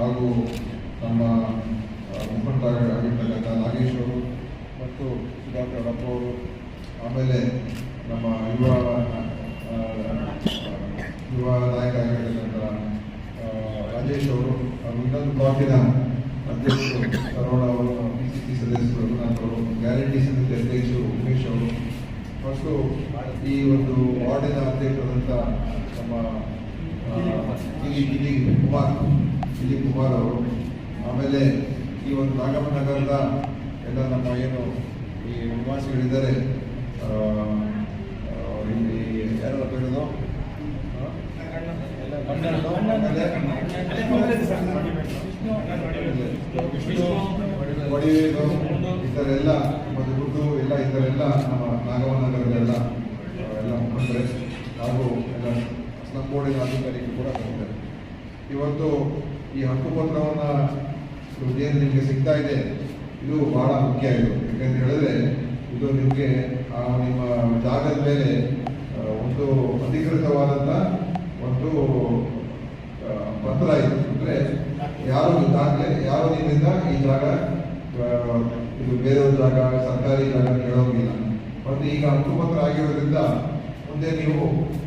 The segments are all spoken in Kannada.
ಹಾಗೂ ನಮ್ಮ ಮುಖಂಡರಾಗಿರ್ತಕ್ಕಂಥ ನಾಗೇಶ್ ಅವರು ಮತ್ತು ಡಾಕ್ಟರ್ ಅಪ್ಪ ಅವರು, ಆಮೇಲೆ ನಮ್ಮ ಯುವ ಯುವ ನಾಯಕ ಆಗಿರ್ತಕ್ಕಂಥ ರಾಜೇಶ್ ಅವರು ಹಾಗೂ ಇನ್ನೊಂದು ಬ್ಲಾಕಿನ ಅಧ್ಯಕ್ಷರು ಕರೋಣ ಅವರು ಪಿ ಸಿ ಪಿ ಸದಸ್ಯರು ರಘುನಾಥ್ ಅವರು, ಗ್ಯಾರಂಟಿ ಸಮಿತಿ ಅಧ್ಯಕ್ಷರು ಉಮೇಶ್ ಅವರು. ಮತ್ತು ಈ ಒಂದು ವಾರ್ಡಿನ ಅಧ್ಯಕ್ಷರಾದಂಥ ನಮ್ಮ ಕುಮಾರ್. ಕಿಲಿ ಕುಮಾರ್ ಅವರು. ಆಮೇಲೆ ಈ ಒಂದು ನಾಗಮ್ಮ ನಗರದ ಎಲ್ಲ ನಮ್ಮ ಏನು ಈ ನಿವಾಸಿಗಳಿದ್ದಾರೆ ಇಲ್ಲಿ ಯಾರು ಬೇಡದು ಒಡಿವೇದು ಇತರೆಲ್ಲ ಮತ್ತು ದುಡ್ಡು ಎಲ್ಲ ಇತರೆಲ್ಲ ನಮ್ಮ ನಾಗಮ್ಮ ನಗರದಲ್ಲ ಆ, ಎಲ್ಲ ಮುಖಂಡರೆ ಹಾಗೂ ಎಲ್ಲ ನಮ್ಮ ಬೋರ್ಡಿನ ಅಧಿಕಾರಿಗಳು ಕೂಡ ಬರ್ತಾರೆ ಇವತ್ತು ಈ ಹಕ್ಕುಪತ್ರವನ್ನು ಏನು ನಿಮಗೆ ಸಿಗ್ತಾ ಇದೆ, ಇದು ಬಹಳ ಮುಖ್ಯ ಇದು. ಯಾಕಂತ ಹೇಳಿದ್ರೆ, ಇದು ನಿಮಗೆ ನಿಮ್ಮ ಜಾಗದ ಮೇಲೆ ಒಂದು ಅಧಿಕೃತವಾದಂಥ ಒಂದು ಪತ್ರ ಇದು ಅಂದರೆ ಯಾರು ದಾಖಲೆ ಯಾರು ನಿಮ್ಮಿಂದ ಈ ಜಾಗ ಇದು ಬೇರೆಯವ್ರ ಜಾಗ, ಸರ್ಕಾರಿ ಜಾಗ ಹೇಳೋಂಗಿಲ್ಲ. ಮತ್ತು ಈಗ ಹಕ್ಕುಪತ್ರ ಆಗಿರೋದ್ರಿಂದ ಮುಂದೆ ನೀವು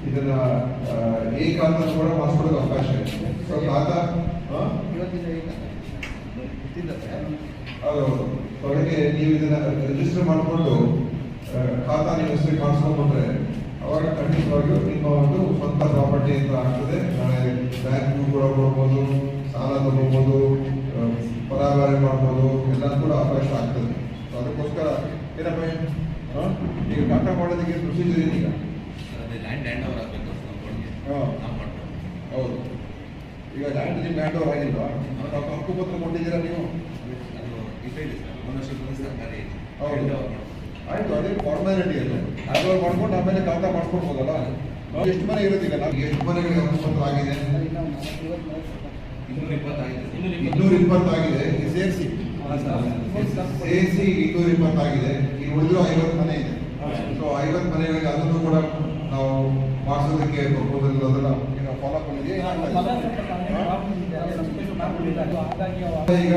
ಇದನ್ನ ಏಕಾಂತ ಕೂಡ ಮಾಡಿಸ್ಕೊಳ್ಳೋಕೆ ಅವಕಾಶ ಇದೆ. ಸೊ ಸೊ ಅದಕ್ಕೆ ನೀವು ಇದನ್ನ ರಿಜಿಸ್ಟರ್ ಮಾಡಿಕೊಂಡು ಖಾತಾ ನೀವು ಹೆಸರು ಮಾಡಿಸ್ಕೊಂಡ್ಬಿಟ್ರೆ, ಅವಾಗ ಖಂಡಿತವಾಗಿಯೂ ನಿಮ್ಮ ಒಂದು ಸ್ವಂತ ಪ್ರಾಪರ್ಟಿ ಅಂತ ಆಗ್ತದೆ. ನಾಳೆ ಬ್ಯಾಂಕ್ ಕೂಡ ಕೊಡ್ಬೋದು ಸಾಲ ತಗೋಬೋದು ಪರಾಗಾರ ಮಾಡ್ಬೋದು ಎಲ್ಲ ಕೂಡ ಅವಕಾಶ ಆಗ್ತದೆ. ಅದಕ್ಕೋಸ್ಕರ ಏನಪ್ಪ? ಈಗ ಖಾತಾ ಮಾಡೋದಕ್ಕೆ ಪ್ರೊಸೀಜರ್ ಏನೀಗ ಅದೇ ಲ್ಯಾಂಡ್ ಹ್ಯಾಂಡ್ ಓವರ್ ಆಗಬೇಕು ನಮ್ಮ ಬೋರ್ಡ್ಗೆ ಹಾ. ನಾವು ಮಾಡ್ಬೇಕು ಹೌದು. ಈಗ ಲ್ಯಾಂಡ್ ನಿಮ್ಗೆ ಹ್ಯಾಂಡ್ ಓವರ್ ಆಗಿಲ್ವಾ? ಹಕ್ಕುಪತ್ರ ಕೊಟ್ಟಿದ್ದೀರಾ ನೀವು? ಅದು ಡಿಸೈಡ್ ಸರ್. ಸರ್ಕಾರಿ ಹೌದು. ಆಯ್ತು ಅದೇ ಫಾರ್ಮಾಲಿಟಿ ಅದು ಓವರ್ ಮಾಡ್ಕೊಂಡು ಆಮೇಲೆ ಖಾತಾ ಮಾಡ್ಕೊಡ್ಬೋದಲ್ಲ ನಾವು ಎಷ್ಟು ಮನೆ ಇರೋದಿಲ್ಲ ನಾವು ಎಷ್ಟು ಮನೆಗಳಿಗೆ ಹಕ್ಕುಪತ್ರ ಆಗಿದೆ. ಇನ್ನೂರ ಇಪ್ಪತ್ತಾಗಿದೆ ಇನ್ನೂರ ಇಪ್ಪತ್ತಾಗಿದೆ ಇದು ಸೇರಿಸಿ. ಸೇರಿಸಿ ಇನ್ನೂರ ಇಪ್ಪತ್ತಾಗಿದೆ ಈಗ ಉಳಿದಿರೋ ಐವತ್ತು ಮನೆ ಇದೆ. ಸೊ ಐವತ್ತು ಮನೆಗಳಿಗೆ ಅದನ್ನು ಕೂಡ ಮಾಡಿಸೋದಕ್ಕೆ ಪ್ರಪೋಸಲ್ ಅದನ್ನ ಫಾಲೋ ಮಾಡಿದ್ವಿ ಈಗ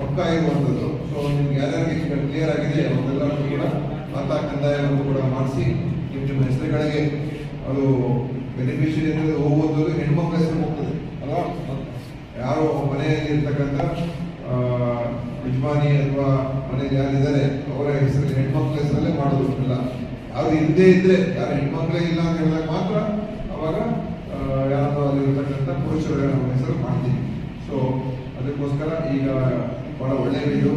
ಪಕ್ಕ ಇರುವಂಥದ್ದು. ಸೊ ನಿಮ್ಗೆ ಯಾರ್ಯಾರಿಗೆ ಕ್ಲಿಯರ್ ಆಗಿದೆ ಅವರೆಲ್ಲರೂ ಕೂಡ ಖಾತಾ ಕಂದಾಯವನ್ನು ಕೂಡ ಮಾಡಿಸಿ ನಿಮ್ಮ ನಿಮ್ಮ ಹೆಸರುಗಳಿಗೆ ಅದು ಬೆನಿಫಿಷರಿ ಅಂದರೆ ಹೋಗೋದು ಹೆಣ್ಮಕ್ಳ ಹೆಸರು ಹೋಗ್ತದೆ ಅಲ್ವಾ? ಯಾರೋ ಮನೆಯಲ್ಲಿ ಇರ್ತಕ್ಕಂಥ ಯಜಮಾನಿ ಅಥವಾ ಮನೆಯಲ್ಲಿ ಯಾರಿದ್ದಾರೆ ಅವರ ಹೆಸರಲ್ಲಿ ಹೆಣ್ಮಕ್ಳ ಹೆಸರಲ್ಲೇ ಮಾಡೋದು ಇಲ್ಲ ಯಾರು ಇಲ್ಲದೇ ಇದ್ರೆ, ಯಾರು ಹೆಣ್ಮಕ್ಳೇ ಇಲ್ಲ ಅಂತ ಹೇಳಿದಾಗ ಮಾತ್ರ ಅವಾಗ ಯಾರು ಇರ್ತಕ್ಕಂಥ ಪುರುಷರ ಹೆಸರು ಮಾಡ್ತೀವಿ. ಸೊ ಅದಕ್ಕೋಸ್ಕರ ಈಗ ಬಹಳ ಒಳ್ಳೆಯ ಇದು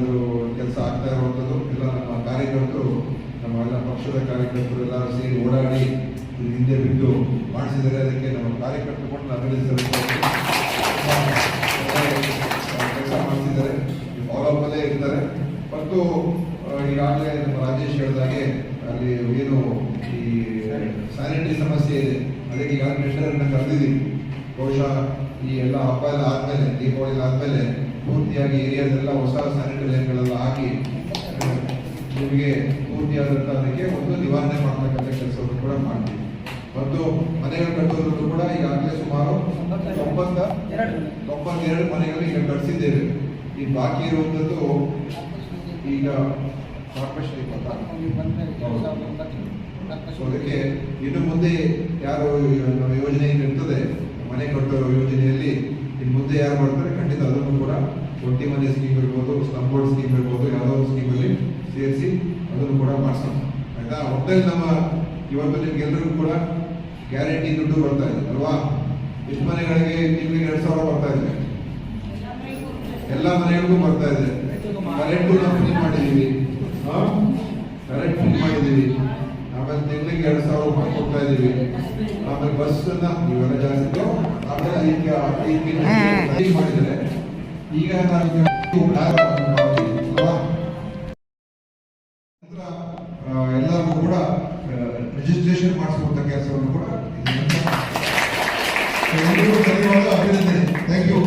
ಇದು ಕೆಲಸ ಆಗ್ತಾ ಇರುವಂಥದ್ದು. ಎಲ್ಲ ನಮ್ಮ ಕಾರ್ಯಕರ್ತರು, ನಮ್ಮ ಎಲ್ಲ ಪಕ್ಷದ ಕಾರ್ಯಕರ್ತರು ಎಲ್ಲರೂ ಸೇರಿ ಓಡಾಡಿ ಹಿಂದೆ ಬಿಟ್ಟು ಮಾಡಿಸಿದರೆ ಅದಕ್ಕೆ ನಮ್ಮ ಕಾರ್ಯಕರ್ತರು ಕೂಡ ನಾವು ಅಭಿನಂದಿಸಬೇಕು ಕೆಲಸ ಮಾಡ್ತಿದ್ದಾರೆ. ಫಾಲೋ ಅಲ್ಲೇ ಇರ್ತಾರೆ. ಮತ್ತು ಈಗಾಗಲೇ ನಮ್ಮ ರಾಜೇಶ್ ಹೇಳಿದಾಗೆ ಅಲ್ಲಿ ಏನು ಈ ಸ್ಯಾನಿಟರಿ ಸಮಸ್ಯೆ ಇದೆ. ಅದಕ್ಕೆ ಈಗಾಗಲೇ ಟೆಂಡರನ್ನು ಕರೆದಿದ್ದೀವಿ ಬಹುಶಃ ಈ ಎಲ್ಲ ಹಬ್ಬ ಎಲ್ಲ ಆದಮೇಲೆ, ದೀಪಾವಳಿ ಆದಮೇಲೆ ಪೂರ್ತಿಯಾಗಿ ಏರಿಯಾದೆಲ್ಲ ಹೊಸ ಸ್ಯಾನಿಟರಿ ಲೈನ್ಗಳೆಲ್ಲ ಹಾಕಿ, ನಿಮಗೆ ಪೂರ್ತಿಯಾದಂಥ ಅದಕ್ಕೆ ಒಂದು ನಿವಾರಣೆ ಮಾಡ್ತಕ್ಕಂಥ ಕೆಲಸವನ್ನು ಕೂಡ ಮಾಡ್ತೀವಿ. ಮತ್ತು ಮನೆಗಳು ಕಟ್ಟೋದ್ರಲ್ಲೂ ಕೂಡ ಈಗಾಗಲೇ ಸುಮಾರು ತೊಂಬತ್ತ ತೊಂಬತ್ತೆರಡು ಮನೆಗಳು ಈಗ ಕಟ್ಟಿಸಿದ್ದೇವೆ ಈ ಬಾಕಿ ಇರುವಂಥದ್ದು ಈಗ ಅದಕ್ಕೆ ಇನ್ನು ಮುಂದೆ ಯಾರು ನಮ್ಮ ಯೋಜನೆ ಏನಿರ್ತದೆ ಇರ್ತದೆ ಮನೆ ಕಟ್ಟೋ ಯೋಜನೆಯಲ್ಲಿ ಇನ್ನು ಮುಂದೆ ಯಾರು ಮಾಡ್ತಾರೆ ಖಂಡಿತ ಅದನ್ನು ಕೂಡ ಒಟ್ಟಿ ಮನೆ ಸ್ಕೀಮ್ ಇರ್ಬೋದು ಸ್ಲಮ್ ಬೋರ್ಡ್ ಸ್ಕೀಮ್ ಇರ್ಬೋದು ಯಾವುದೋ ಒಂದು ಸ್ಕೀಮಲ್ಲಿ ಸೇರಿಸಿ ಅದನ್ನು ಕೂಡ ಮಾಡಿಸೋಣ. ಆಯ್ತಾ? ಒಟ್ಟಲ್ಲಿ ನಮ್ಮ ಇವತ್ತು ನಿಮ್ಗೆಲ್ಲರಿಗೂ ಕೂಡ ಗ್ಯಾರಂಟಿ ದುಡ್ಡು ಬರ್ತಾ ಇದೆ ಅಲ್ವಾ? ಎಷ್ಟು ಮನೆಗಳಿಗೆ ತಿಂಗಳಿಗೆ ಎರಡು ಸಾವಿರ ಬರ್ತಾ ಇದೆ? ಎಲ್ಲ ಮನೆಗಳಿಗೂ ಬರ್ತಾ ಇದೆ. ಕರೆಂಟು ಫ್ರೀ ಮಾಡಿದ್ದೀವಿ ಆಮೇಲೆ ತಿಂಗಳಿಗೆ ಎರಡು ಸಾವಿರ ರೂಪಾಯಿ ಕೊಡ್ತಾ ಇದ್ದೀವಿ ಆಮೇಲೆ ಬಸ್ ಇವೆಲ್ಲ ಜಾಸ್ತಿ ಆಮೇಲೆ ಈಗ ಮಾಡಿದರೆ ಈಗ ನಾನು ಎಲ್ಲರಿಗೂ ಕೂಡ ರಿಜಿಸ್ಟ್ರೇಷನ್ ಮಾಡ್ಕೊಳ್ತಾ ಕೆಲಸವನ್ನು ಕೂಡ ಅಭಿನಂದನೆ. Thank you